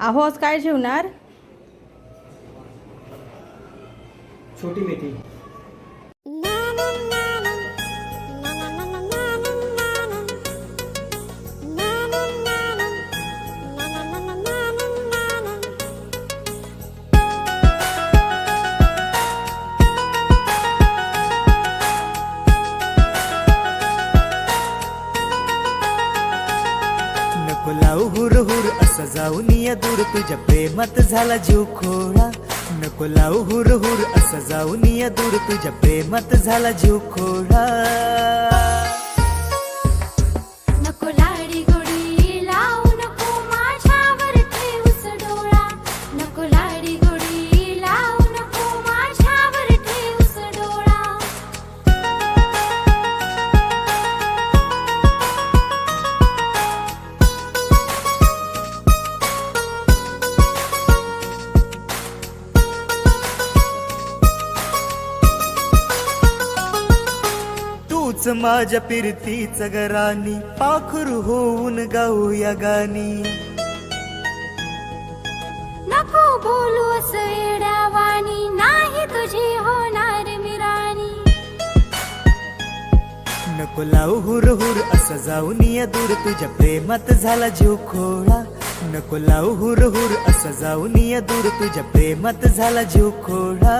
अहो काय जेवणार? छोटी मेथी. लावू हुर हुर असं जाऊन या दूर. तुझ्या प्रेमात झाला जीव खोळा. नको लावू हुर हुर असं जाऊन या दूर. तुझ्या प्रेमात झाला जीव खोळा. तूच माझ्या फिरतीच गरानी पाखरू होऊन गाऊया गाणी. नको बोलू येड्यावानी नाही तुझी होणार मिराणी नको लावू हुर हुर असं जाऊन या दूर. तुझ्या प्रेमात झाला जीव खोळा. नको लावू हुर हुर असं जाऊन या दूर. तुझ्या प्रेमात झाला जीव खोळा.